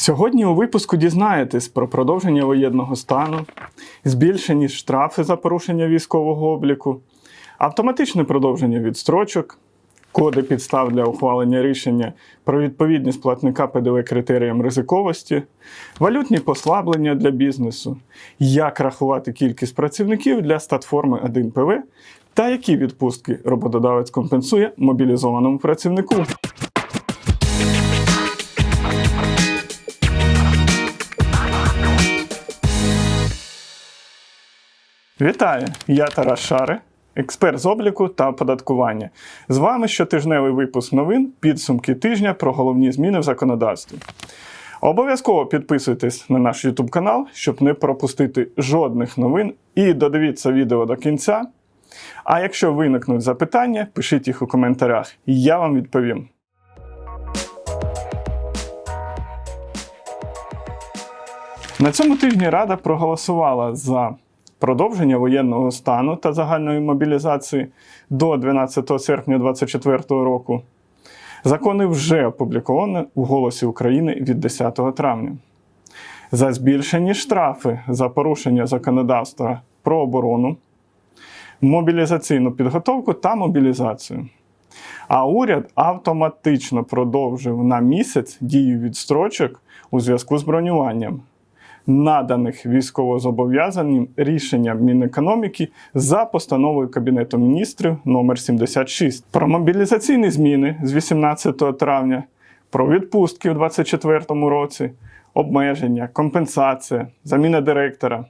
Сьогодні у випуску дізнаєтесь про продовження воєнного стану, збільшені штрафи за порушення військового обліку, автоматичне продовження відстрочок, коди підстав для ухвалення рішення про відповідність платника ПДВ критеріям ризиковості, валютні послаблення для бізнесу, як рахувати кількість працівників для статформи 1ПВ та які відпустки роботодавець компенсує мобілізованому працівнику. Вітаю! Я Тарас Шари, експерт з обліку та оподаткування. З вами щотижневий випуск новин, підсумки тижня про головні зміни в законодавстві. Обов'язково підписуйтесь на наш YouTube канал, щоб не пропустити жодних новин, і додивіться відео до кінця. А якщо виникнуть запитання, пишіть їх у коментарях, і я вам відповім. На цьому тижні Рада проголосувала за продовження воєнного стану та загальної мобілізації до 12 серпня 2024 року. Закони вже опубліковані у Голосі України від 10 травня. За збільшені штрафи за порушення законодавства про оборону, мобілізаційну підготовку та мобілізацію. А уряд автоматично продовжив на місяць дію відстрочок у зв'язку з бронюванням наданих військовозобов'язаним рішенням Мінекономіки за постановою Кабінету міністрів номер 76 про мобілізаційні зміни з 18 травня, про відпустки у 2024 році, обмеження, компенсація, заміна директора,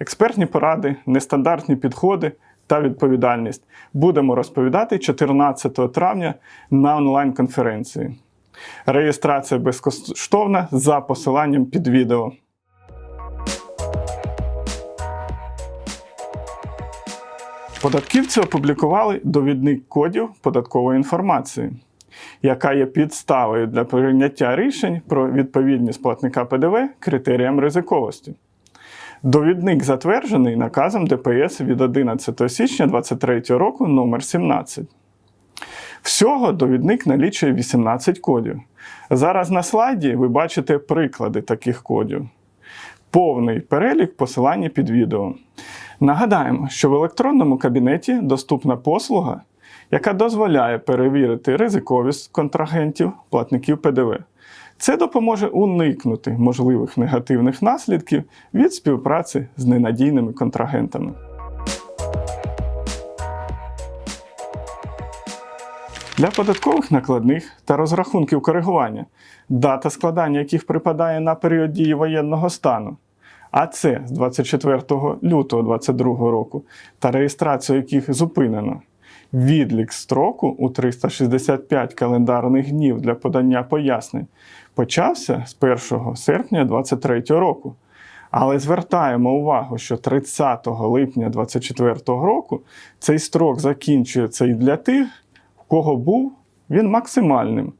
експертні поради, нестандартні підходи та відповідальність будемо розповідати 14 травня на онлайн-конференції. Реєстрація безкоштовна за посиланням під відео. Податківці опублікували довідник кодів податкової інформації, яка є підставою для прийняття рішень про відповідність платника ПДВ критеріям ризиковості. Довідник затверджений наказом ДПС від 11 січня 2023 року номер 17 Всього довідник налічує 18 кодів. Зараз на слайді ви бачите приклади таких кодів. Повний перелік посилання під відео. Нагадаємо, що в електронному кабінеті доступна послуга, яка дозволяє перевірити ризиковість контрагентів, платників ПДВ. Це допоможе уникнути можливих негативних наслідків від співпраці з ненадійними контрагентами. Для податкових накладних та розрахунків коригування, дата складання яких припадає на період дії воєнного стану, а це з 24 лютого 2022 року, та реєстрацію яких зупинено. Відлік строку у 365 календарних днів для подання пояснень почався з 1 серпня 2023 року. Але звертаємо увагу, що 30 липня 2024 року цей строк закінчується і для тих, в кого був він максимальним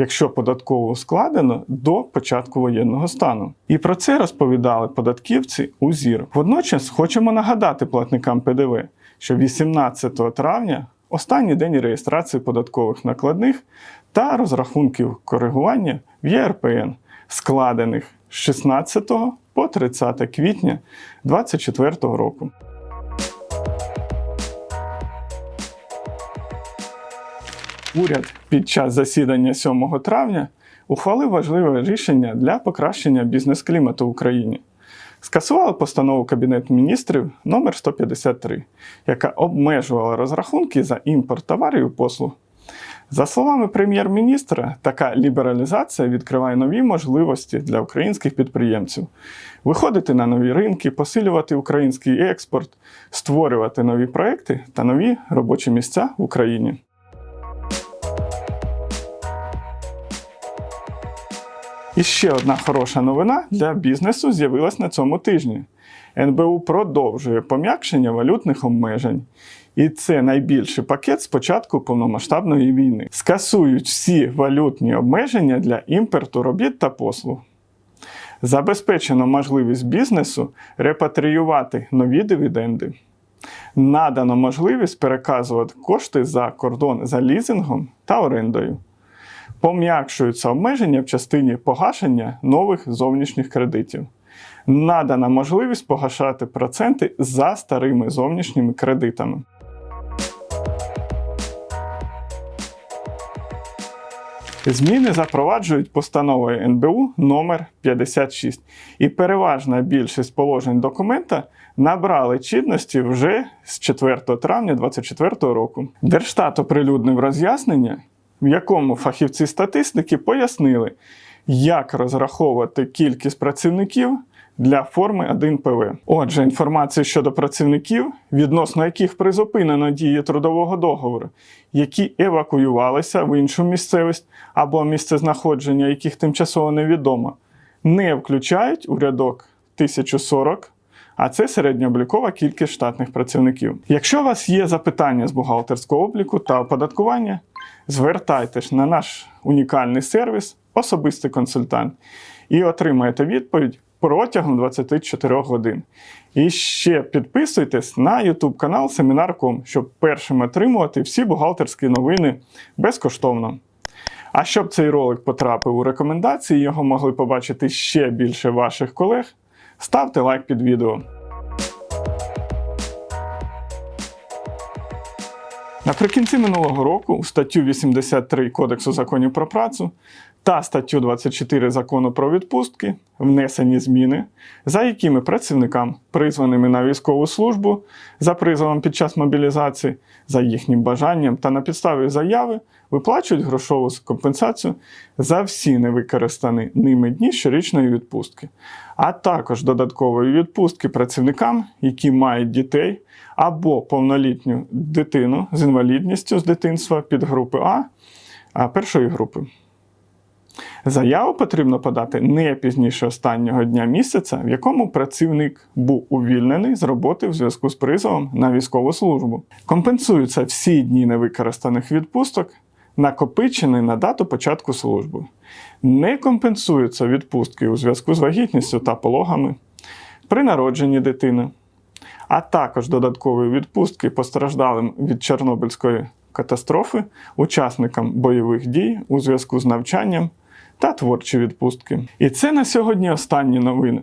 якщо податково складено до початку воєнного стану. І про це розповідали податківці у ЗІР. Водночас хочемо нагадати платникам ПДВ, що 18 травня останній день реєстрації податкових накладних та розрахунків коригування в ЄРПН, складених з 16 по 30 квітня 2024 року. Уряд під час засідання 7 травня ухвалив важливе рішення для покращення бізнес-клімату в Україні. Скасували постанову Кабінету міністрів номер 153 яка обмежувала розрахунки за імпорт товарів і послуг. За словами прем'єр-міністра, така лібералізація відкриває нові можливості для українських підприємців виходити на нові ринки, посилювати український експорт, створювати нові проекти та нові робочі місця в Україні. І ще одна хороша новина для бізнесу з'явилась на цьому тижні. НБУ продовжує пом'якшення валютних обмежень. І це найбільший пакет з початку повномасштабної війни. Скасують всі валютні обмеження для імпорту робіт та послуг. Забезпечено можливість бізнесу репатріювати нові дивіденди. Надано можливість переказувати кошти за кордон за лізингом та орендою пом'якшуються обмеження в частині погашення нових зовнішніх кредитів. Надана можливість погашати проценти за старими зовнішніми кредитами. Зміни запроваджують постановою НБУ номер 56 і переважна більшість положень документа набрали чинності вже з 4 травня 2024 року. Держстат оприлюднив роз'яснення, в якому фахівці статистики пояснили, як розраховувати кількість працівників для форми 1 ПВ. Отже, інформацію щодо працівників, відносно яких призупинено дії трудового договору, які евакуювалися в іншу місцевість або місце знаходження яких тимчасово невідомо, не включають у рядок 1040. А це середньооблікова кількість штатних працівників. Якщо у вас є запитання з бухгалтерського обліку та оподаткування, звертайтесь на наш унікальний сервіс Особистий консультант і отримаєте відповідь протягом 24 годин. І ще підписуйтесь на YouTube канал Семінар.ком, щоб першим отримувати всі бухгалтерські новини безкоштовно. А щоб цей ролик потрапив у рекомендації, його могли побачити ще більше ваших колег, ставте лайк під відео. Наприкінці минулого року статтю 83 Кодексу законів про працю та статтю 24 закону про відпустки внесені зміни, за якими працівникам, призваними на військову службу за призовом під час мобілізації, за їхнім бажанням та на підставі заяви виплачують грошову компенсацію за всі невикористані ними дні щорічної відпустки, а також додаткової відпустки працівникам, які мають дітей або повнолітню дитину з інвалідністю з дитинства під групи А, першої групи. Заяву потрібно подати не пізніше останнього дня місяця, в якому працівник був увільнений з роботи в зв'язку з призовом на військову службу. Компенсуються всі дні невикористаних відпусток, накопичені на дату початку служби. Не компенсуються відпустки у зв'язку з вагітністю та пологами при народженні дитини, а також додаткові відпустки постраждалим від Чорнобильської катастрофи, учасникам бойових дій у зв'язку з навчанням та творчі відпустки. І це на сьогодні останні новини.